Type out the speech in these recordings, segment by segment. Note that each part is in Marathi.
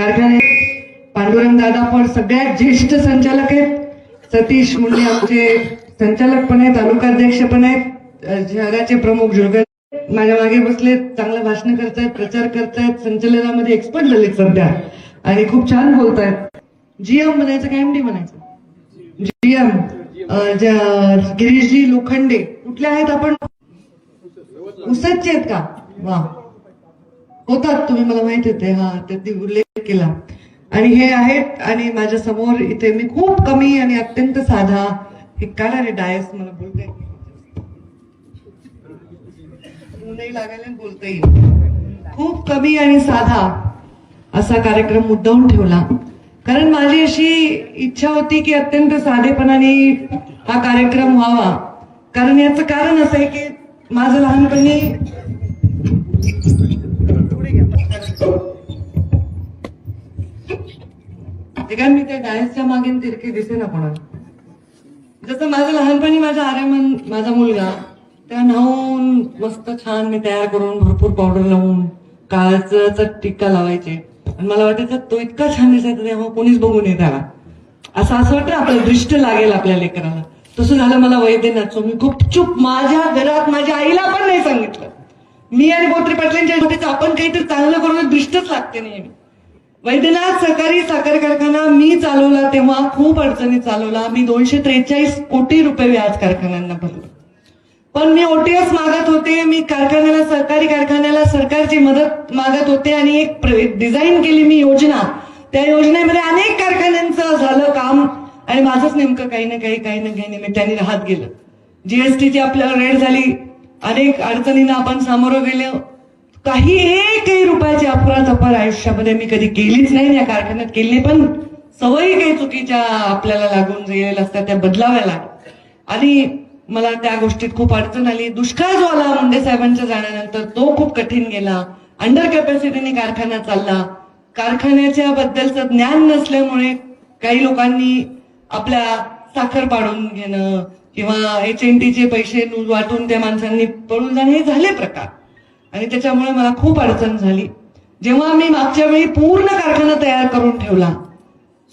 कारण पांडुरंग दादा पण सगळ्यात ज्येष्ठ संचालक आहेत. सतीश मुंडे आमचे संचालक पण आहेत तालुकाध्यक्ष पण आहेत. शहराचे प्रमुख जुळगर माझ्या मागे बसले चांगलं भाषण करतायत प्रचार करतायत संचालनामध्ये एक्सपर्ट झालेत सध्या. आणि खूप छान बोलतायत. जीएम म्हणायचं का एमडी म्हणायचं? जीएम गिरीशजी लोखंडे कुठले आहेत आपण? उसाचे आहेत का? वा. होतात तुम्ही मला माहीत होते. हा त्यांनी उल्लेख केला. आणि हे आहेत आणि माझ्यासमोर इथे मी खूप कमी आणि अत्यंत साधा हे काढा रे डायस मला बोलता लागायला बोलता येईल खूप कमी आणि साधा असा कार्यक्रम मुद्दाहून ठेवला. कारण माझी अशी इच्छा होती की अत्यंत साधेपणाने हा कार्यक्रम व्हावा. कारण याचं कारण असं आहे की माझं लहानपणी ते काय मी त्या डान्सच्या मागे तिरकी दिसे ना कोणाला जसं माझं लहानपणी माझा आर्यमन माझा मुलगा त्या न्हावून मस्त छान मी तयार करून भरपूर पावडर लावून काळाचा टिक्का लावायचे. आणि मला वाटायचं तो इतका छान दिसायचा तेव्हा कोणीच बघू नये त्याला असं असं वाटतं आपलं दृष्ट लागेल आपल्या लेकराला. तसं झालं मला वैद्यनाथचं मी खूप चुप. माझ्या घरात माझ्या आईला पण नाही सांगितलं. मी आणि गोत्री पाटलांच्या आपण काहीतरी चांगलं करून दृष्टच लागते नाही वैद्यनाथ सहकारी साखर कारखाना मी चालवला तेव्हा खूप अडचणी चालवला. मी दोनशे त्रेचाळीस कोटी रुपये व्याज कारखान्यांना भरलो. पण मी ओटीएस मागत होते मी कारखान्याला सहकारी कारखान्याला सरकारची मदत मागत होते आणि एक डिझाईन केली मी योजना. त्या योजनेमध्ये अनेक कारखान्यांचं झालं काम आणि माझंच नेमकं काही ना काही काही ना काही निमित्ताने राहत गेलं. जीएसटीची आपल्याला रेड झाली. अनेक अडचणींना आपण सामोरं गेलो. काही एकही रुपयाची अफरातफर आयुष्यामध्ये मी कधी केलीच नाही या कारखान्यात केली पण सवयी काही चुकीच्या आपल्याला लागून गेलेल्या असतात त्या बदलाव्या लागतात. आणि मला त्या गोष्टीत खूप अडचण आली. दुष्काळ जो आला मुंडे साहेबांच्या जाण्यानंतर तो खूप कठीण गेला. अंडर कॅपॅसिटीने कारखाना चालला. कारखान्याच्या बद्दलचं ज्ञान नसल्यामुळे काही लोकांनी आपल्या साखर पाडून घेणं किंवा एच एन टीचे पैसे वाटून त्या माणसांनी पळून जाणे हे झाले प्रकार. आणि त्याच्यामुळे मला खूप अडचण झाली. जेव्हा मी मागच्या वेळी पूर्ण कारखाना तयार करून ठेवला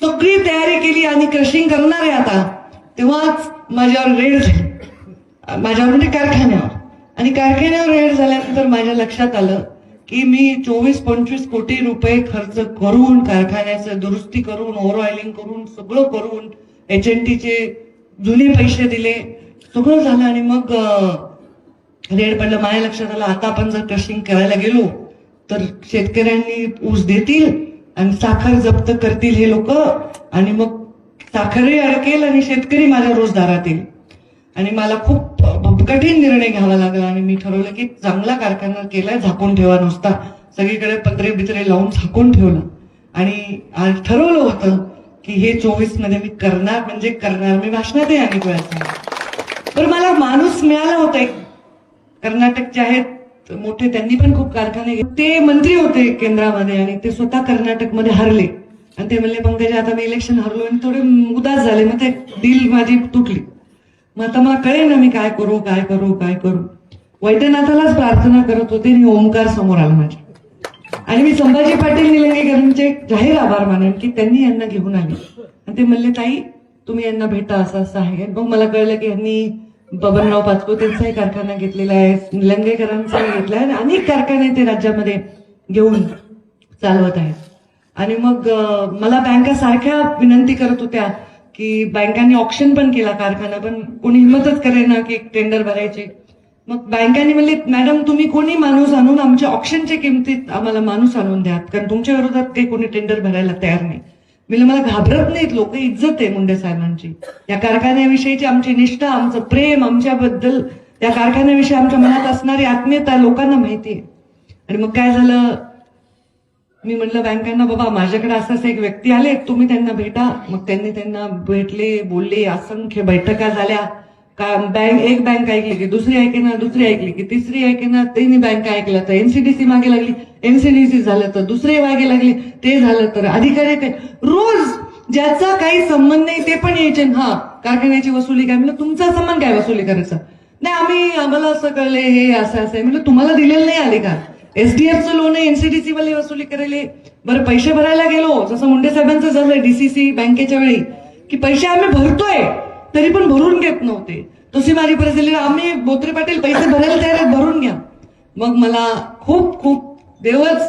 सगळी तयारी केली आणि क्रशिंग करणार आहे आता तेव्हाच माझ्यावर रेड झाली. माझ्यावर म्हणजे कारखान्यावर. आणि कारखान्यावर रेड झाल्यानंतर माझ्या लक्षात आलं की मी चोवीस पंचवीस कोटी रुपये खर्च करून कारखान्याचं दुरुस्ती करून ओव्हर ऑइलिंग करून सगळं करून एच एन टीचे जुने पैसे दिले सगळं झालं आणि मग रेड पडलं माझ्या लक्षात आलं आता आपण जर क्रशिंग करायला गेलो तर शेतकऱ्यांनी ऊस देतील आणि साखर जप्त करतील हे लोक आणि मग साखरही अडकेल आणि शेतकरी माझ्या रोजदारातील येईल. आणि मला खूप कठीण निर्णय घ्यावा लागला आणि मी ठरवलं की चांगला कारखाना केलाय झाकून ठेवा नुसता. सगळीकडे पत्रे बित्रे लावून झाकून ठेवलं. आणि आज ठरवलं होतं की हे चोवीसमध्ये मी करणार म्हणजे करणार मी भाषणातही अनेक वेळा पण मला माणूस मिळाला होता एक कर्नाटकचे आहेत मोठे त्यांनी पण खूप कारखाने घेतले. ते मंत्री होते केंद्रामध्ये आणि ते स्वतः कर्नाटकमध्ये हरले. आणि ते म्हणले पंकजा आता मी इलेक्शन हरलो आणि थोडे उदास झाले. मग ते डील माझी तुटली. मग आता मला कळेल ना मी काय करू काय करू काय करू. वैद्यनाथालाच प्रार्थना करत होते आणि ओंकार समोर आला माझ्या. आणि मी संभाजी पाटील निलंगेकरांचे जाहीर आभार मानेन की त्यांनी यांना घेऊन आले. आणि ते म्हणले ताई तुम्ही यांना भेटा असं असं आहे. मग मला कळलं की यांनी बबनराव पाचपुतेंचाही कारखाना घेतलेला आहे लंगेकरांचाही घेतला आहे आणि अनेक कारखाने ते राज्यामध्ये घेऊन चालवत आहेत. आणि मग मला बँका सारख्या विनंती करत होत्या की बँकांनी ऑप्शन पण केला कारखाना पण कोणी हिंमतच करेना की टेंडर भरायचे. मग बँकांनी म्हणले मॅडम तुम्ही कोणी माणूस आणून आमच्या ऑप्शनच्या किमतीत आम्हाला माणूस आणून द्या कारण तुमच्या विरोधात काही कोणी टेंडर भरायला तयार नाही. म्हणजे मला घाबरत नाहीत लोक इज्जत आहे मुंडे साहेबांची. या कारखान्याविषयीची आमची निष्ठा आमचं प्रेम आमच्याबद्दल त्या कारखान्याविषयी आमच्या मनात असणारी आत्मीयता लोकांना माहिती आहे. आणि मग काय झालं? मी म्हटलं बँकांना बाबा माझ्याकडे असं असं एक व्यक्ती आले तुम्ही त्यांना भेटा. मग त्यांनी त्यांना भेटले बोलले असंख्य बैठका झाल्या. का बँक एक बँक ऐकली की दुसरी ऐकेना दुसरी ऐकली की तिसरी ऐकेना तिन्ही बँक ऐकलं तर एनसीडीसी मागे लागली एनसीडीसी झालं तर दुसरे मागे लागले ते झालं तर अधिकारी काय? रोज ज्याचा काही संबंध नाही ते पण यायचे. हा कारखान्याची वसुली काय? म्हणलं तुमचा संबंध काय वसुली करायचा? नाही आम्ही आम्हाला असं कळले हे असं असं आहे. म्हणलं तुम्हाला दिलेलं नाही आले का? एसडीएफचं लोन आहे एनसीडीसी वाले वसुली करायले बरं पैसे भरायला गेलो. जसं मुंडे साहेबांचं झालं डीसीसी बँकेच्या वेळी की पैसे आम्ही भरतोय. तरी पण भरून घेत नव्हते. तशी माझी परिस्थिती आम्ही बोत्रे पाटील पैसे भरायला तयार आहेत भरून घ्या. मग मला खूप खूप देवच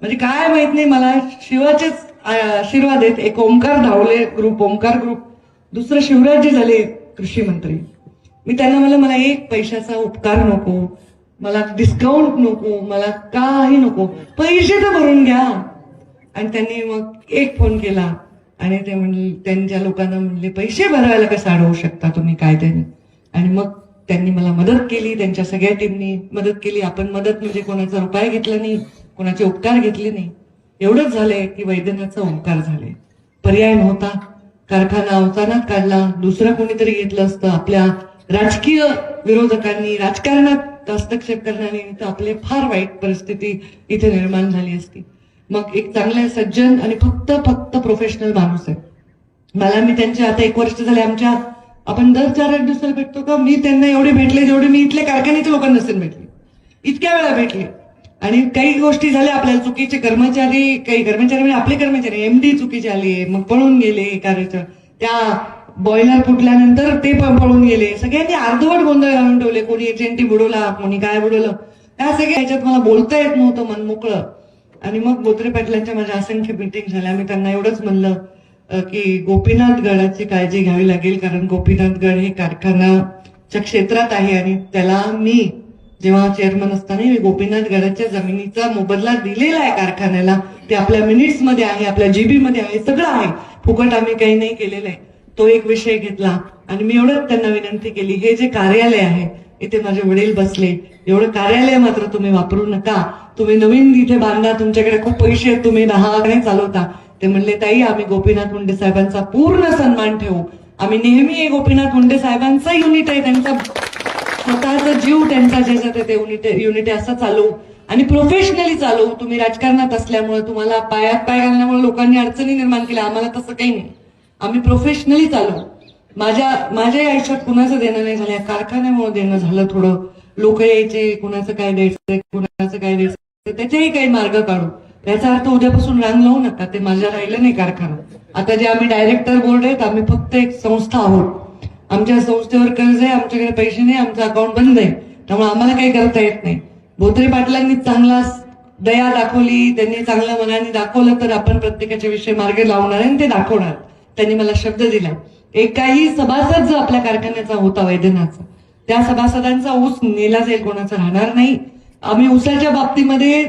म्हणजे काय माहीत नाही मला शिवाचेच आशीर्वाद आहेत. एक ओंकार धावले ग्रुप ओंकार ग्रुप. दुसरं शिवराजजी झाले कृषी मंत्री. मी त्यांना मला मला एक पैशाचा उपकार नको मला डिस्काउंट नको मला काही नको. पैसे तर भरून घ्या. आणि त्यांनी मग एक फोन केला. आणि ते म्हणले त्यांच्या लोकांना म्हणले पैसे भरायला कसं अडवू शकता तुम्ही कायद्याने आणि मग त्यांनी मला मदत केली त्यांच्या सगळ्या टीमनी मदत केली. आपण मदत म्हणजे कोणाचा उपाय घेतला नाही कोणाचे उपकार घेतले नाही. एवढंच झालंय की वैद्यनाथचा ओंकार झाले पर्याय नव्हता. कारखाना अवसानात काढला दुसरं कोणीतरी घेतलं असतं. आपल्या राजकीय विरोधकांनी राजकारणात हस्तक्षेप करणारी तर आपली फार वाईट परिस्थिती इथे निर्माण झाली असती. मग एक चांगले सज्जन आणि फक्त फक्त प्रोफेशनल माणूस आहे. मला मी त्यांच्या आता एक वर्ष झाले आमच्या आपण दर चार आठ दिवसाला भेटतो का? मी त्यांना एवढे भेटले जेवढे मी इथल्या कारखान्याच्या लोकांना नसेल भेटले. इतक्या वेळा भेटले. आणि काही गोष्टी झाल्या आपल्याला चुकीचे कर्मचारी काही कर्मचारी म्हणजे आपले कर्मचारी एमडी चुकीचे आले मग पळून गेले कार्याच्या त्या बॉयलर फुटल्यानंतर ते पण पळून गेले. सगळ्यांनी अर्धवट गोंधळ घालून ठेवले. कोणी एजंटी बुडवला कोणी काय बुडवलं. त्या सगळ्या ह्याच्यात मला बोलता येत नव्हतं मन मोकळं. आणि मग बोत्रे पाटलांच्या माझ्या असंख्य मिटिंग झाल्या. मी त्यांना एवढंच म्हणलं की गोपीनाथ गडाची काळजी घ्यावी लागेल कारण गोपीनाथ गड हे कारखानाच्या क्षेत्रात आहे आणि त्याला मी जेव्हा चेअरमन असताना मी गोपीनाथ गडाच्या जमिनीचा मोबदला दिलेला आहे कारखान्याला. ते आपल्या मिनिट्समध्ये आहे आपल्या जीबी मध्ये आहे सगळं आहे. फुकट आम्ही काही नाही केलेलं आहे. तो एक विषय घेतला आणि मी एवढंच त्यांना विनंती केली हे जे कार्यालय आहे इथे माझे वडील बसले. एवढं कार्यालय मात्र तुम्ही वापरू नका. तुम्ही नवीन इथे बांधा तुमच्याकडे खूप पैसे आहेत तुम्ही दहा नाही चालवता. ते म्हणले ताई आम्ही गोपीनाथ मुंडे साहेबांचा पूर्ण सन्मान ठेवू. आम्ही नेहमी हे गोपीनाथ मुंडे साहेबांचा युनिट आहे त्यांचा स्वतःचा जीव त्यांचा ज्याच्यात आहे ते युनिट युनिट आहे असं चालवू. आणि प्रोफेशनली चालवू. तुम्ही राजकारणात असल्यामुळे तुम्हाला पायात पाय घालण्यामुळे लोकांनी अडचणी निर्माण केल्या. आम्हाला तसं काही नाही. आम्ही प्रोफेशनली चालवू. माझ्या माझ्या आयुष्यात कुणाचं देणं नाही झालं. या कारखान्यामुळे देणं झालं थोडं. लोक यायचे कुणाचं काय द्यायचं कुणाचं काय द्यायचं त्याचेही काही मार्ग काढू. त्याचा अर्थ उद्यापासून रांग लावू नका. ते माझ्या राहिलं नाही कारखाना. आता जे आम्ही डायरेक्टर बोर्ड आहेत आम्ही फक्त एक संस्था आहोत. आमच्या संस्थेवर कर्ज आहे आमच्याकडे पैसे नाही आमचं अकाउंट बंद आहे. त्यामुळे आम्हाला काही करता येत नाही. भोत्रे पाटलांनी चांगला दया दाखवली त्यांनी चांगल्या मनाने दाखवलं तर आपण प्रत्येकाच्या विषयी मार्ग लावणार आणि ते दाखवणार. त्यांनी मला शब्द दिला. एकाही सभासद जो आपल्या कारखान्याचा होता वैद्यनाथचा त्या सभासदांचा ऊस नेला जाईल कोणाचा राहणार नाही. आम्ही ऊसाच्या बाबतीमध्ये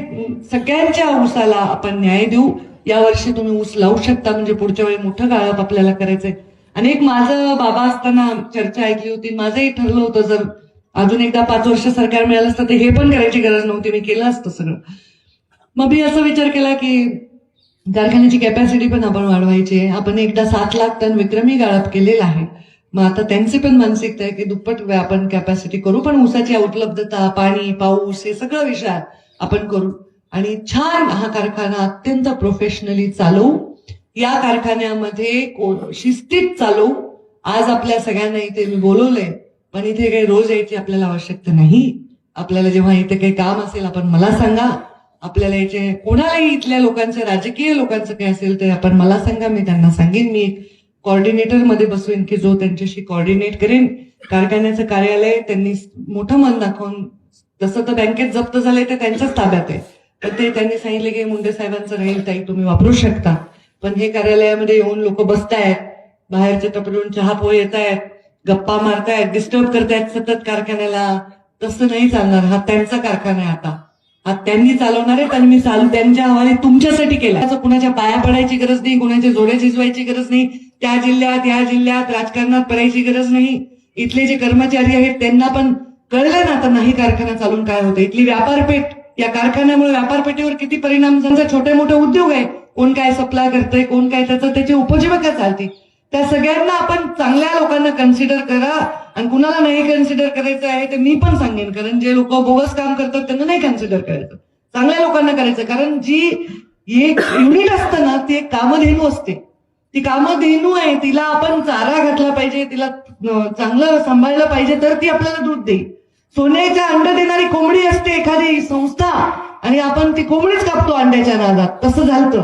सगळ्यांच्या ऊसाला आपण न्याय देऊ. यावर्षी तुम्ही ऊस लावू शकता म्हणजे पुढच्या वेळी मोठं गाळप आपल्याला करायचंय. आणि एक माझं बाबा असताना चर्चा ऐकली होती. माझंही ठरलं होतं जर अजून एकदा पाच वर्ष सरकार मिळालं असतं तर हे पण करायची गरज नव्हती मी केलं असतं सगळं. मग मी असा विचार केला की कारखान्याची कॅपॅसिटी पण आपण वाढवायची आहे. आपण एकदा सात लाख टन विक्रमी गाळप केलेला आहे. मग आता त्यांची पण मानसिकता आहे की दुप्पट आपण कॅपॅसिटी करू. पण ऊसाची उपलब्धता पाणी पाऊस हे सगळं विषय आपण करू. आणि छान हा कारखाना अत्यंत प्रोफेशनली चालवू. या कारखान्यामध्ये शिस्तीत चालवू. आज आपल्या सगळ्यांना इथे मी बोलवलंय पण इथे काही रोज यायची आपल्याला आवश्यकता नाही. आपल्याला जेव्हा इथे काही काम असेल आपण मला सांगा. आपल्याला याचे कोणालाही इथल्या लोकांचं राजकीय लोकांचं काय असेल तर आपण मला सांगा मी त्यांना सांगेन. मी एक कॉर्डिनेटरमध्ये बसवेन की जो त्यांच्याशी कॉर्डिनेट करेन. कारखान्याचं कार्यालय त्यांनी मोठं मन दाखवून तसं तर बँकेत जप्त झालंय ते त्यांच्याच ताब्यात आहे. तर ते त्यांनी सांगितले की मुंडे साहेबांचं राहील ताई तुम्ही वापरू शकता. पण हे कार्यालयामध्ये येऊन लोक बसतायत बाहेरच्या टपडून चहा पोहे येत आहेत गप्पा मारतायत डिस्टर्ब करतायत सतत कारखान्याला. तसं नाही चालणार हा त्यांचा कारखाना आहे आता. त्यांनी चालवणार आहेत आणि मी चालू त्यांच्या हवाले तुमच्यासाठी केला. कुणाच्या पाया पडायची गरज नाही कुणाच्या जोड्या झिजवायची गरज नाही त्या जिल्ह्यात या जिल्ह्यात राजकारणात पडायची गरज नाही. इथले जे कर्मचारी आहेत त्यांना पण कळलं ना आता नाही कारखाना चालून काय होतं. इथली व्यापारपेठ या कारखान्यामुळे व्यापारपेठेवर किती परिणाम झाला. छोटे मोठे उद्योग आहे. कोण काय सप्लाय करतंय कोण काय त्याचं त्याची उपजीविका चालते त्या सगळ्यांना आपण चांगल्या लोकांना कन्सिडर करा. आणि कुणाला नाही कन्सिडर करायचं आहे ते मी पण सांगेन. कारण जे लोक बोगस काम करतात त्यांना नाही कन्सिडर करायचं. चांगल्या लोकांना करायचं. कारण जी एक युनिट असतं ना ती एक कामधेनू असते. ती कामधेनू आहे तिला आपण चारा घातला पाहिजे तिला चांगलं सांभाळलं पाहिजे तर ती आपल्याला दूध देईल. सोन्याच्या अंड देणारी कोंबडी असते एखादी संस्था आणि आपण ती कोंबडीच कापतो अंड्याच्या नादात. तसं झालं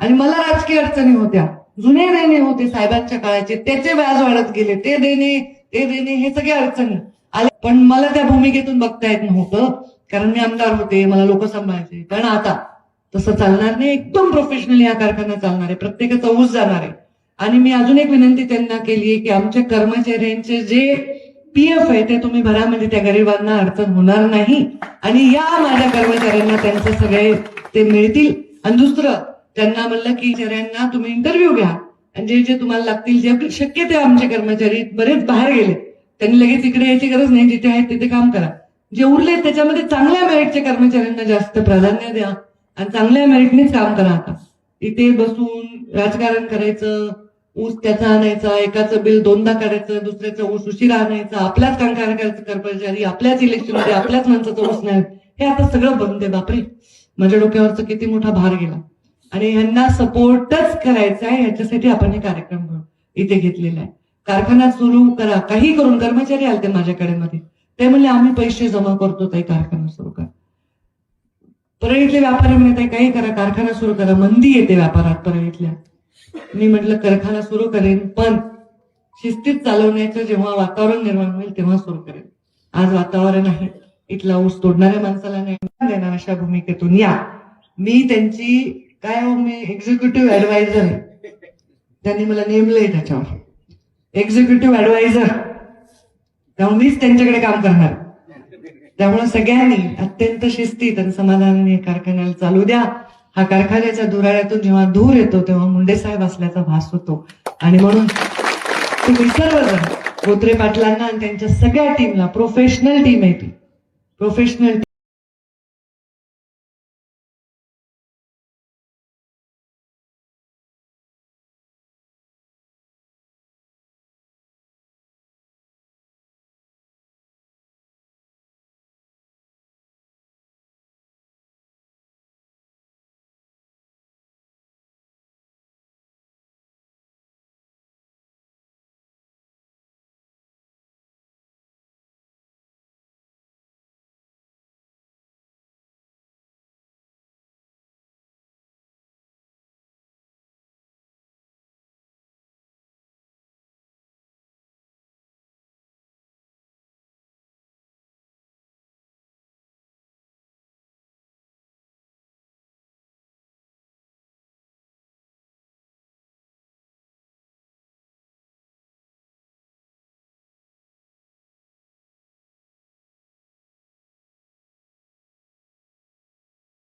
आणि मला राजकीय अडचणी होत्या. जुने देणे होते साहेबांच्या काळाचे त्याचे व्याज वाढत गेले. ते देणे ते देणे हे सगळे अडचणी आले. पण मला त्या भूमिकेतून बघता येत नव्हतं कारण मी आमदार होते मला लोक सांभाळायचे. पण आता तसं चालणार नाही. एकदम प्रोफेशनल हा कारखाना चालणार आहे. प्रत्येकाचा ऊस जाणार आहे. आणि मी अजून एक विनंती त्यांना केली आहे की आमच्या कर्मचाऱ्यांचे जे पीएफ आहे ते तुम्ही भरा म्हणजे त्या गरिबांना अडचण होणार नाही. आणि या माझ्या कर्मचाऱ्यांना त्यांचे सगळे ते मिळतील. आणि दुसरं त्यांना म्हणलं की जऱ्यांना तुम्ही इंटरव्ह्यू घ्या. आणि जे जे तुम्हाला लागतील जे शक्य ते आमचे कर्मचारी बरेच बाहेर गेले. त्यांनी लगेच इकडे यायची गरज नाही जिथे आहेत तिथे काम करा. जे उरले त्याच्यामध्ये चांगल्या मेरिटच्या कर्मचाऱ्यांना जास्त प्राधान्य द्या आणि चांगल्या मेरिटनेच काम करा आता. इथे बसून राजकारण करायचं ऊस त्याचा आणायचा एकाचं बिल दोनदा काढायचं दुसऱ्याचं ऊस उशिरा आणायचा आपल्याच कामगार कर्मचारी आपल्याच इलेक्शनमध्ये आपल्याच माणसाचा ऊस नाही. हे आता सगळं बंद आहे बापरे. माझ्या डोक्यावरचा किती मोठा भार गेला. आणि ह्यांना सपोर्टच करायचा आहे याच्यासाठी आपण हे कार्यक्रम इथे घेतलेला आहे. कारखाना सुरू करा काही करून कर्मचारी आलते माझ्याकडे मध्ये ते म्हणले आम्ही पैसे जमा करतो ताई कारखाना सुरू करा. परळीतले व्यापारी म्हणत आहे काही करा कारखाना सुरू करा. मंदी येते व्यापारात परळीतल्या मी म्हटलं कारखाना सुरू करेन पण शिस्तीत चालवण्याचं जेव्हा वातावरण निर्माण होईल तेव्हा सुरू करेन. आज वातावरण आहे इथला ऊस तोडणाऱ्या माणसाला नाही देणार अशा भूमिकेतून या. मी त्यांची काय हो मी एक्झिक्युटिव्ह ऍडवायझर त्यांनी मला नेमलंय त्याच्यावर. एक्झिक्युटिव्ह ऍडवायझर त्यामुळे मीच त्यांच्याकडे काम करणार. त्यामुळे सगळ्यांनी अत्यंत शिस्तीत आणि समाधानाने कारखान्याला चालू द्या. हा कारखान्याच्या धुराळ्यातून जेव्हा धूर येतो तेव्हा मुंडे साहेब असल्याचा भास होतो. आणि म्हणून तुम्ही सर्वजण गोत्रे पाटलांना आणि त्यांच्या सगळ्या टीमला प्रोफेशनल टीम आहे ती. प्रोफेशनल